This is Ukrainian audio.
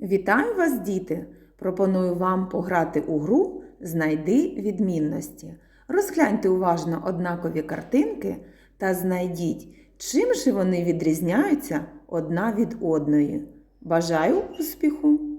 Вітаю вас, діти! Пропоную вам пограти у гру Знайди відмінності. Розгляньте уважно однакові картинки та знайдіть, чим же вони відрізняються одна від одної. Бажаю успіху!